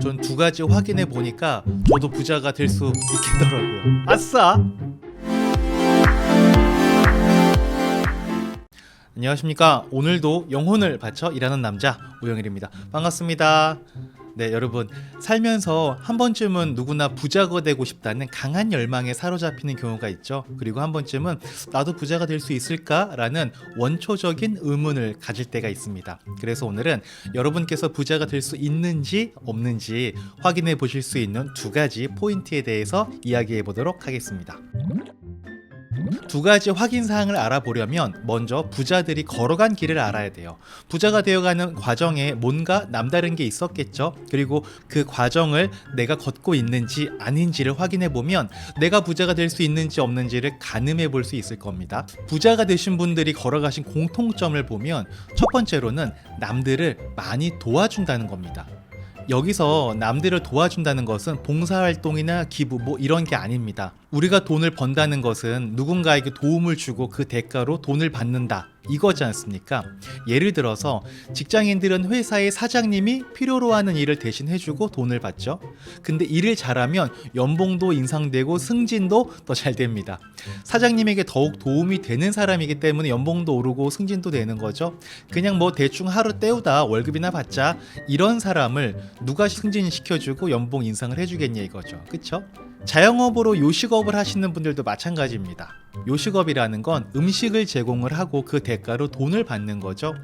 전 두 가지 확인해 보니까 저도 부자가 될 수 있겠더라고요. 아싸! 안녕하십니까. 오늘도 영혼을 바쳐 일하는 남자 오영일입니다. 반갑습니다. 네, 여러분 살면서 한 번쯤은 누구나 부자가 되고 싶다는 강한 열망에 사로잡히는 경우가 있죠. 그리고 한 번쯤은 나도 부자가 될 수 있을까라는 원초적인 의문을 가질 때가 있습니다. 그래서 오늘은 여러분께서 부자가 될 수 있는지 없는지 확인해 보실 수 있는 두 가지 포인트에 대해서 이야기해 보도록 하겠습니다. 두 가지 확인 사항을 알아보려면 먼저 부자들이 걸어간 길을 알아야 돼요. 부자가 되어가는 과정에 뭔가 남다른 게 있었겠죠. 그리고 그 과정을 내가 걷고 있는지 아닌지를 확인해 보면 내가 부자가 될 수 있는지 없는지를 가늠해 볼 수 있을 겁니다. 부자가 되신 분들이 걸어가신 공통점을 보면 첫 번째로는 남들을 많이 도와준다는 겁니다. 여기서 남들을 도와준다는 것은 봉사활동이나 기부 뭐 이런 게 아닙니다. 우리가 돈을 번다는 것은 누군가에게 도움을 주고 그 대가로 돈을 받는다. 이거지 않습니까? 예를 들어서 직장인들은 회사의 사장님이 필요로 하는 일을 대신 해주고 돈을 받죠. 근데 일을 잘하면 연봉도 인상되고 승진도 더 잘 됩니다. 사장님에게 더욱 도움이 되는 사람이기 때문에 연봉도 오르고 승진도 되는 거죠. 그냥 뭐 대충 하루 때우다 월급이나 받자 이런 사람을 누가 승진시켜주고 연봉 인상을 해주겠냐 이거죠. 그쵸? 자영업으로 요식업을 하시는 분들도 마찬가지입니다. 요식업이라는 건 음식을 제공을 하고 그 대가로 돈을 받는 거죠.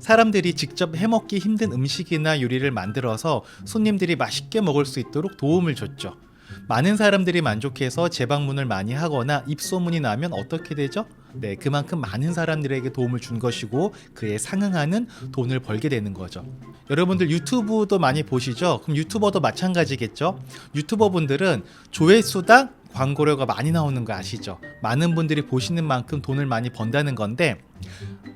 사람들이 직접 해먹기 힘든 음식이나 요리를 만들어서 손님들이 맛있게 먹을 수 있도록 도움을 줬죠. 많은 사람들이 만족해서 재방문을 많이 하거나 입소문이 나면 어떻게 되죠? 네, 그만큼 많은 사람들에게 도움을 준 것이고 그에 상응하는 돈을 벌게 되는 거죠. 여러분들 유튜브도 많이 보시죠? 그럼 유튜버도 마찬가지겠죠? 유튜버 분들은 조회수당 광고료가 많이 나오는 거 아시죠? 많은 분들이 보시는 만큼 돈을 많이 번다는 건데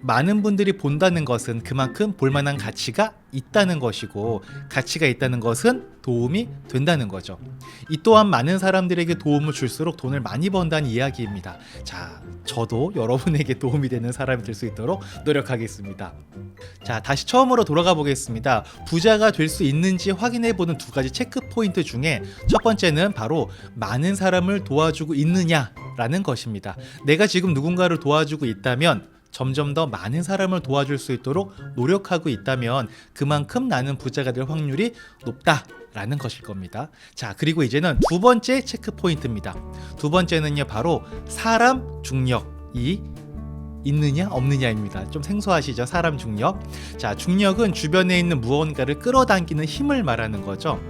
많은 분들이 본다는 것은 그만큼 볼만한 가치가 있다는 것이고 가치가 있다는 것은 도움이 된다는 거죠. 이 또한 많은 사람들에게 도움을 줄수록 돈을 많이 번다는 이야기입니다. 자, 저도 여러분에게 도움이 되는 사람이 될 수 있도록 노력하겠습니다. 자, 다시 처음으로 돌아가 보겠습니다. 부자가 될 수 있는지 확인해 보는 두 가지 체크 포인트 중에 첫 번째는 바로 많은 사람을 도와주고 있느냐라는 것입니다. 내가 지금 누군가를 도와주고 있다면 점점 더 많은 사람을 도와줄 수 있도록 노력하고 있다면 그만큼 나는 부자가 될 확률이 높다 라는 것일 겁니다. 자, 그리고 이제는 두 번째 체크 포인트입니다. 두 번째는요, 바로 사람 중력이 있느냐 없느냐입니다. 좀 생소하시죠? 사람 중력. 자, 중력은 주변에 있는 무언가를 끌어당기는 힘을 말하는 거죠.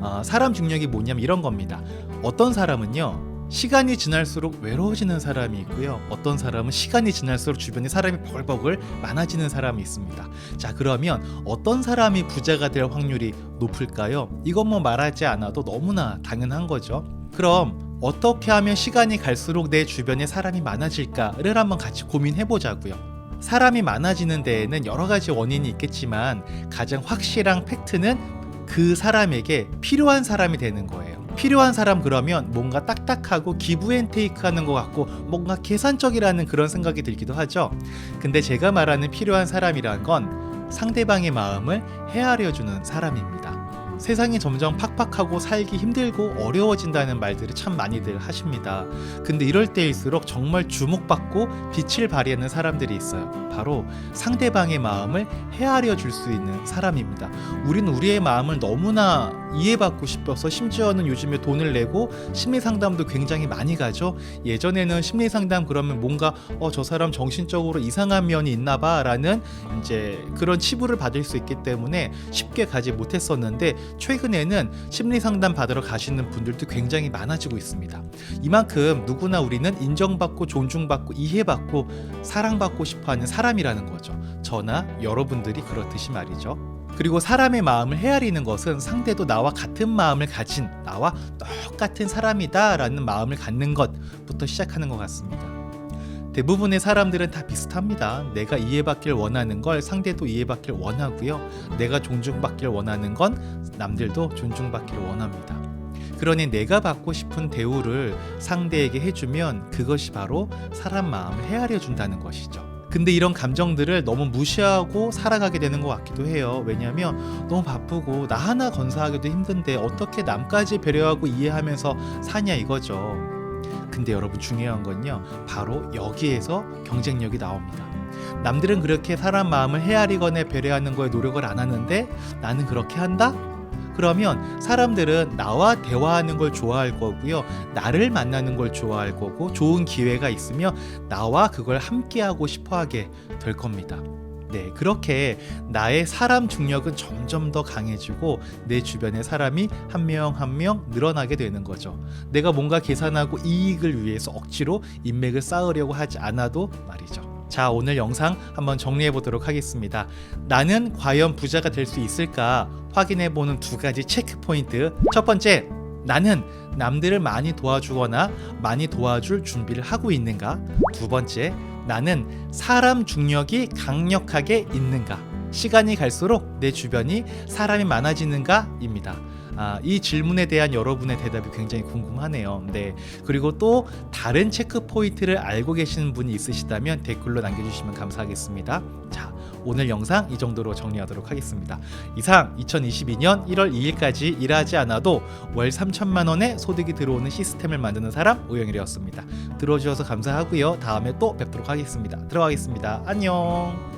어, 사람 중력이 뭐냐면 이런 겁니다. 어떤 사람은요. 시간이 지날수록 외로워지는 사람이 있고요. 어떤 사람은 시간이 지날수록 주변에 사람이 벌벅을 많아지는 사람이 있습니다. 자, 그러면 어떤 사람이 부자가 될 확률이 높을까요? 이건 뭐 말하지 않아도 너무나 당연한 거죠. 그럼 어떻게 하면 시간이 갈수록 내 주변에 사람이 많아질까를 한번 같이 고민해 보자고요. 사람이 많아지는 데에는 여러 가지 원인이 있겠지만 가장 확실한 팩트는 그 사람에게 필요한 사람이 되는 거예요. 필요한 사람 그러면 뭔가 딱딱하고 기브앤테이크 하는 것 같고 뭔가 계산적이라는 그런 생각이 들기도 하죠. 근데 제가 말하는 필요한 사람이란 건 상대방의 마음을 헤아려 주는 사람입니다. 세상이 점점 팍팍하고 살기 힘들고 어려워진다는 말들을 참 많이들 하십니다. 근데 이럴 때일수록 정말 주목받고 빛을 발휘하는 사람들이 있어요. 바로 상대방의 마음을 헤아려 줄 수 있는 사람입니다. 우리는 우리의 마음을 너무나 이해받고 싶어서 심지어는 요즘에 돈을 내고 심리 상담도 굉장히 많이 가죠. 예전에는 심리 상담 그러면 뭔가 어 저 사람 정신적으로 이상한 면이 있나 봐라는 이제 그런 치부를 받을 수 있기 때문에 쉽게 가지 못했었는데 최근에는 심리 상담 받으러 가시는 분들도 굉장히 많아지고 있습니다. 이만큼 누구나 우리는 인정받고 존중받고 이해받고 사랑받고 싶어 하는 사람 이라는 거죠. 저나 여러분들이 그렇듯이 말이죠. 그리고 사람의 마음을 헤아리는 것은 상대도 나와 같은 마음을 가진 나와 똑같은 사람이다 라는 마음을 갖는 것부터 시작하는 것 같습니다. 대부분의 사람들은 다 비슷합니다. 내가 이해받길 원하는 걸 상대도 이해받길 원하고요. 내가 존중받길 원하는 건 남들도 존중받기를 원합니다. 그러니 내가 받고 싶은 대우를 상대에게 해주면 그것이 바로 사람 마음을 헤아려 준다는 것이죠. 근데 이런 감정들을 너무 무시하고 살아가게 되는 것 같기도 해요. 왜냐하면 너무 바쁘고 나 하나 건사하기도 힘든데 어떻게 남까지 배려하고 이해하면서 사냐 이거죠. 근데 여러분 중요한 건요. 바로 여기에서 경쟁력이 나옵니다. 남들은 그렇게 사람 마음을 헤아리거나 배려하는 거에 노력을 안 하는데 나는 그렇게 한다? 그러면 사람들은 나와 대화하는 걸 좋아할 거고요. 나를 만나는 걸 좋아할 거고 좋은 기회가 있으면 나와 그걸 함께 하고 싶어 하게 될 겁니다. 네, 그렇게 나의 사람 중력은 점점 더 강해지고 내 주변의 사람이 한 명 한 명 늘어나게 되는 거죠. 내가 뭔가 계산하고 이익을 위해서 억지로 인맥을 쌓으려고 하지 않아도 말이죠. 자, 오늘 영상 한번 정리해 보도록 하겠습니다. 나는 과연 부자가 될 수 있을까 확인해 보는 두 가지 체크 포인트. 첫 번째, 나는 남들을 많이 도와주거나 많이 도와줄 준비를 하고 있는가? 두 번째, 나는 사람 중력이 강력하게 있는가? 시간이 갈수록 내 주변이 사람이 많아지는가입니다. 아, 이 질문에 대한 여러분의 대답이 굉장히 궁금하네요. 네. 그리고 또 다른 체크 포인트를 알고 계시는 분이 있으시다면 댓글로 남겨주시면 감사하겠습니다. 자, 오늘 영상 이 정도로 정리하도록 하겠습니다. 이상 2022년 1월 2일까지 일하지 않아도 월 3천만 원의 소득이 들어오는 시스템을 만드는 사람 오영일이었습니다. 들어주셔서 감사하고요. 다음에 또 뵙도록 하겠습니다. 들어가겠습니다. 안녕.